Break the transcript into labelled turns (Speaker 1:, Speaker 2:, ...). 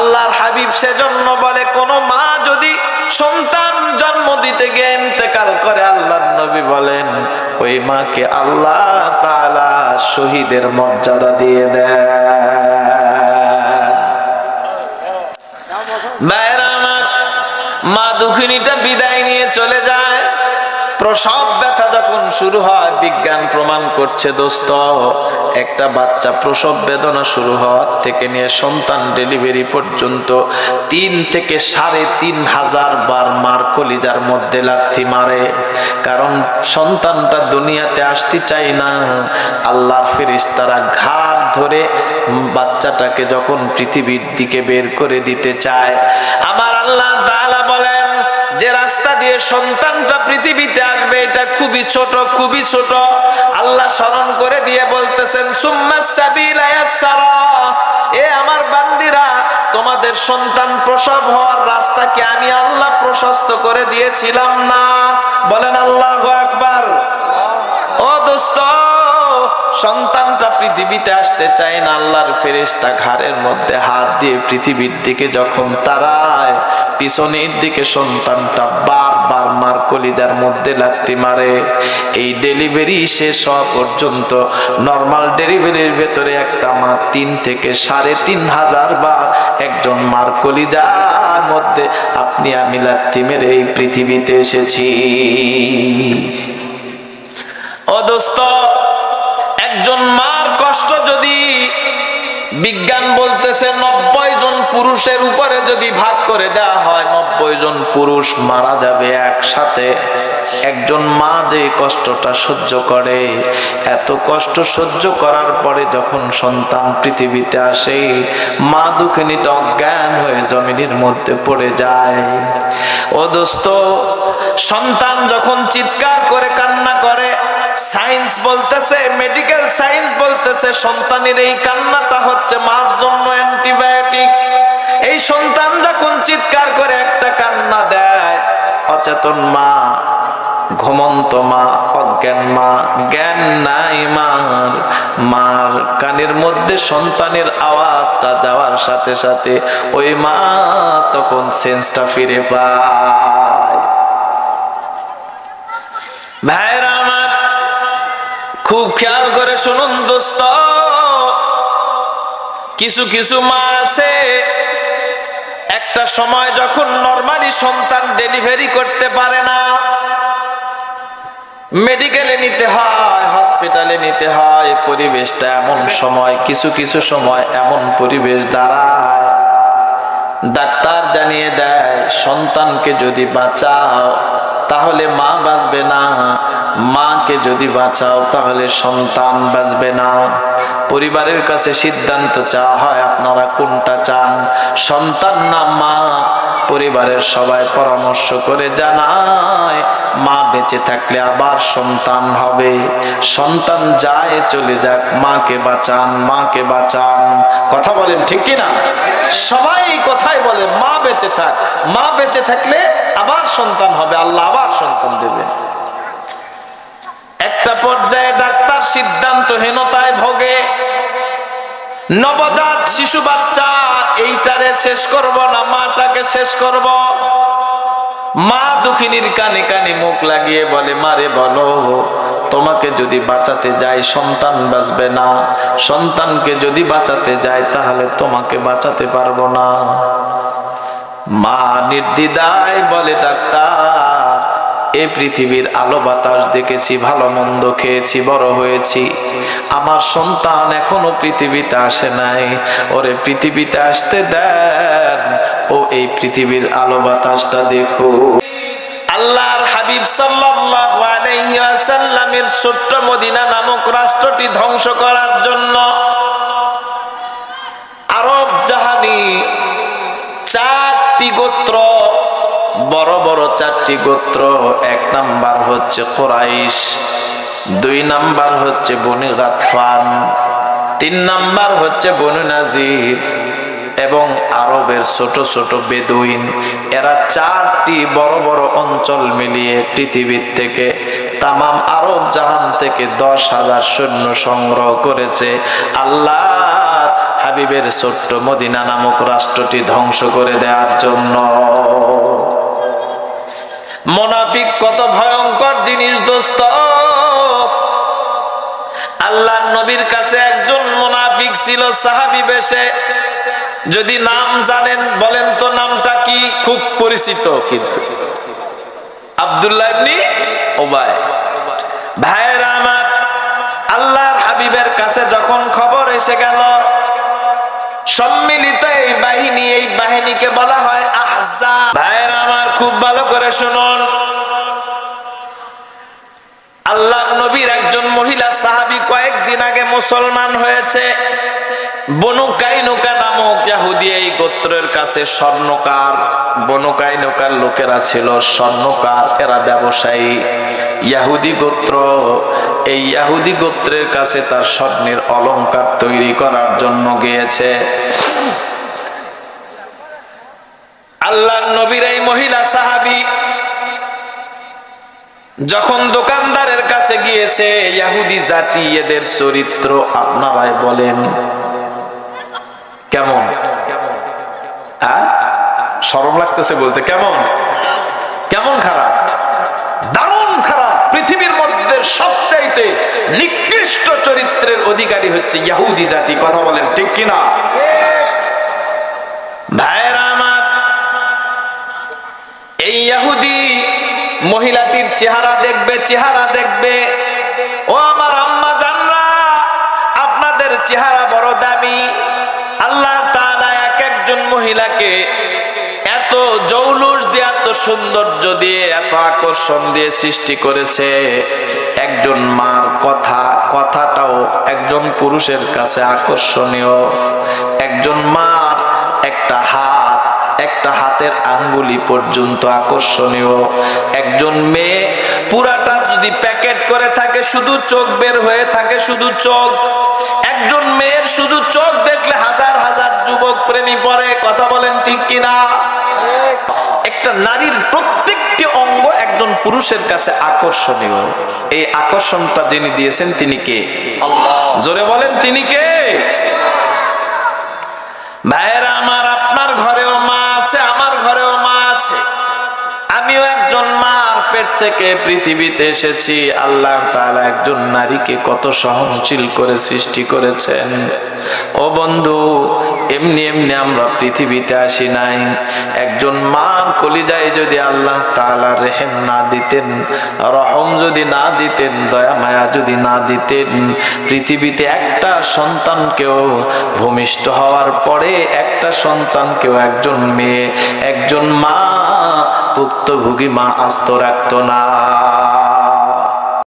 Speaker 1: আল্লাহর হাবিব সেজন্য বলে, কোন মা যদি সন্তান জন্ম দিতে গিয়ে ইন্তেকাল করে, আল্লাহর নবী বলেন, ওই মাকে আল্লাহ তাআলা শহীদের মর্যাদা দিয়ে দেন। ভাইয়েরা আমার মা দুঃখিনীটা বিদায় নিয়ে চলে যায়। প্রসব ব্যথা যখন শুরু হয়, বিজ্ঞান প্রমাণ করছে দোস্ত, একটা বাচ্চা প্রসব বেদনা শুরু হওয়ার থেকে নিয়ে সন্তান ডেলিভারি পর্যন্ত তিন থেকে সাড়ে তিন হাজার বার মার কলিজার মধ্যে লাথি মারে। কারণ সন্তানটা দুনিয়াতে আসতে চায় না। আল্লাহর ফেরেশতারা ঘাট ধরে বাচ্চাটাকে যখন পৃথিবীর দিকে বের করে দিতে চায়, আমার আল্লাহ তাআলা বলেন যে রাস্তা দিয়ে সন্তানটা পৃথিবীতে আসবে, এটা খুবই ছোট খুবই ছোট। আল্লাহ স্মরণ করে দিয়ে বলতেছেন এ আমার বান্দিরা, তোমাদের সন্তান প্রসব হওয়ার রাস্তাকে আমি আল্লাহ প্রশস্ত করে দিয়েছিলাম না। বলেন আল্লাহু আকবার। ও দোস্ত, সন্তানটা পৃথিবীতে আসতে চায় না, আল্লাহর ফেরেশতা ঘাড়ের মধ্যে হাত দিয়ে পৃথিবীর দিকে যখন তারায় পিছনের দিকে সন্তানটা বারবার মার কলিজার মধ্যে লাত্তি মারে। এই ডেলিভারি শেষ হওয়া পর্যন্ত নর্মাল ডেলিভারির ভেতরে একটা মা তিন থেকে সাড়ে তিন হাজার বার একজন মার কলিজার মধ্যে, আপনি আমি লাত্তি মেরে এই পৃথিবীতে এসেছি। ও দোস্ত, একজন মার কষ্ট যদি বিজ্ঞান বলতেছে নব্বই জন পুরুষের উপরে যদি ভাগ করে দেওয়া হয়, নব্বই জন পুরুষ মারা যাবে একসাথে। একজন মা যে কষ্টটা সহ্য করে, এত কষ্ট সহ্য করার পরে যখন সন্তান পৃথিবীতে আসে, মা দুঃখিনীটা অজ্ঞান হয়ে জমিনের মধ্যে পড়ে যায়। ও দোস্ত, সন্তান যখন চিৎকার করে, কান্না করে সায়েন্স বলতেছে মেডিকেল সায়েন্স বলতেছে, সন্তানের এই কান্নাটা হচ্ছে মার জন্য অ্যান্টিবায়োটিক এই সন্তান যখন চিৎকার করে একটা কান্না দেয়, অচেতন মা, ঘুমন্ত মা, অজ্ঞান মা, জ্ঞান নাই মার। মার কানের মধ্যে সন্তানের আওয়াজটা যাওয়ার সাথে সাথে ওই মা তখন সেন্সটা ফিরে পায় ভাইরা আমার খুব খেয়াল করে শুনুন দোস্ত। কিছু কিছু মা আছে, একটা সময় যখন নর্মালি সন্তান ডেলিভারি করতে পারে না মেডিকেলে নিতে হয় হসপিটালে নিতে হয়, পরিবেশটা এমন সময়, কিছু কিছু সময় এমন পরিবেশ দাঁড়ায়। ডাক্তার জানিয়ে দেয়, সন্তানকে যদি বাঁচাও, তাহলে মা বাঁচবে না। মাকে যদি বাঁচাও, তাহলে সন্তান বাঁচবে না। পরিবারের কাছে সিদ্ধান্ত চাওয়া হয়, আপনারা কোনটা চান? সন্তান না মা? পরিবারের সবাই পরামর্শ করে জানায়, মা বেঁচে থাকলে আবার সন্তান হবে। সন্তান যায়, চলে যাক, মাকে বাঁচান মাকে বাঁচান। কথা বলেন ঠিক কি না সবাই কথাই বলে, মা বেঁচে থাক, মা বেঁচে থাকলে আবার সন্তান হবে, আল্লাহ আবার সন্তান দেবে একটা পর্যায়ে ডাক্তার সিদ্ধান্তহীনতায় ভোগে। নবজাত শিশু বাচ্চা, এইটারে শেষ করব না, মাটাকে শেষ করব। মা দুঃখিনীর কানে কানে মুখ লাগিয়ে বলে মারে বলো, তোমাকে যদি বাঁচাতে যাই সন্তান বাঁচবে না। সন্তানকে যদি বাঁচাতে যাই তাহলে তোমাকে বাঁচাতে পারব না। মা নির্দিদায় বলে, ডাক্তার এ পৃথিবীর আলো বাতাস দেখেছি, ভালো মন্দ খেয়েছি, বড় হয়েছি। আমার সন্তান এখনও পৃথিবীতে আসে নাই। ওরে পৃথিবীতে আসতে দেন। ও এই পৃথিবীর আলো বাতাসটা দেখো। আল্লাহর হাবিব সাল্লাল্লাহু আলাইহি ওয়াসাল্লামের ছোট্ট মদিনা নামক রাষ্ট্রটি ধ্বংস করার জন্য আরব জাহানি চারটি গোত্র বড় বড় চারটি গোত্র, এক নাম্বার হচ্ছে কোরাইশ, দুই নাম্বার হচ্ছে বনি গাতফান, তিন নাম্বার হচ্ছে বনু নাজির এবং আরবের ছোট ছোট বেদুইন। এরা চারটি বড় বড় অঞ্চল মিলিয়ে পৃথিবীর থেকে তামাম আরব জাহান থেকে দশ হাজার সৈন্য সংগ্রহ করেছে। আল্লাহ হাবিবের ছোট্ট মদিনা নামক রাষ্ট্রটি ধ্বংস করে দেওয়ার জন্য। মোনাফিক কত ভয়ঙ্কর জিনিস, দোস্ত। আল্লাহ নবীর কাছে একজন মোনাফিক ছিল, সাহাবি বেশে। যদি নাম জানেন, বলেন তো নামটা কি? খুব পরিচিত কিন্তু। ভাইয়েরা আমার, আল্লাহর হাবিবের কাছে যখন খবর এসে গেল, সম্মিলিত এই বাহিনী, এই বাহিনীকে বলা হয় আহজা ভাইয়েরা আমার খুব ভালো করে শুনুন। আল্লাহ নবীর একজন মহিলা সাহাবি কয়েকদিন আগে মুসলমান হয়েছে। বনু কাইনুকা নামক ইয়াহুদি এই গোত্রের কাছে স্বর্ণকার। বনু কাইনুকার লোকেরা ছিল স্বর্ণকার, এরা ব্যবসায়ী। ইয়াহুদি গোত্র, এই ইয়াহুদি গোত্রের কাছে তার স্বর্ণের অলংকার তৈরি করার জন্য গিয়েছে। আল্লাহ নবীর এই মহিলা সাহাবি যখন দোকানদারের কাছে গিয়েছে, ইয়াহুদি জাতি, এদের চরিত্র আপনারাই বলেন। কেমন? সরম লাগতেছে বলতে, কেমন? কেমন খারাপ? দারুণ খারাপ। পৃথিবীর মধ্যে সবচাইতে নিকৃষ্ট চরিত্রের অধিকারী হচ্ছে ইয়াহুদি জাতি। কথা বলেন ঠিক কিনা? এই ইয়াহুদি মহিলাটির চেহারা দেখবে চেহারা দেখবে। ও আমার আম্মা জানরা, আপনাদের চেহারা বড় দামি। আল্লাহ তাআলা এক একজন মহিলাকে এত জৌলুস দিয়ে, এত সৌন্দর্য দিয়ে, এত আকর্ষণ দিয়ে সৃষ্টি করেছে। একজন মার কথা, কথাটাও একজন পুরুষের কাছে আকর্ষণীয়। একজন মার একটা হাত একটা হাতের আঙ্গুলি পর্যন্ত আকর্ষণীয়। একজন মেয়ে পুরাটা যদি প্যাকেট করে থাকে শুধু চোখ বের হয়ে থাকে শুধু চোখ। একজন মেয়ের শুধু চোখ দেখলে হাজার হাজার যুবক প্রেমী পড়ে কথা বলেন ঠিক কিনা? একটা নারীর প্রত্যেকটি অঙ্গ একজন পুরুষের কাছে আকর্ষণীয়। এই আকর্ষণটা যিনি দিয়েছেন তিনি কে? জোরে বলেন তিনি কে? ভাইয়েরা আছে আমার ঘরেও মা আছে। আমিও পেট থেকে পৃথিবীতে এসেছি, আল্লাহ তাআলা একজন নারীকে কত সহনশীল করে সৃষ্টি করেছেন। ও বন্ধু, এমনি এমনি আমরা পৃথিবীতে আসি নাই। একজন মার কলিজায় যদি আল্লাহ তাআলা রেহেম না দিতেন, রহম যদি না দিতেন, দয়া মায়া যদি না দিতেন, পৃথিবীতে একটা সন্তানকেও ভূমিষ্ঠ হওয়ার পরে একটা সন্তানকেও একজন মেয়ে, একজন মা ভুক্তভোগী মা আস্ত রাখত না।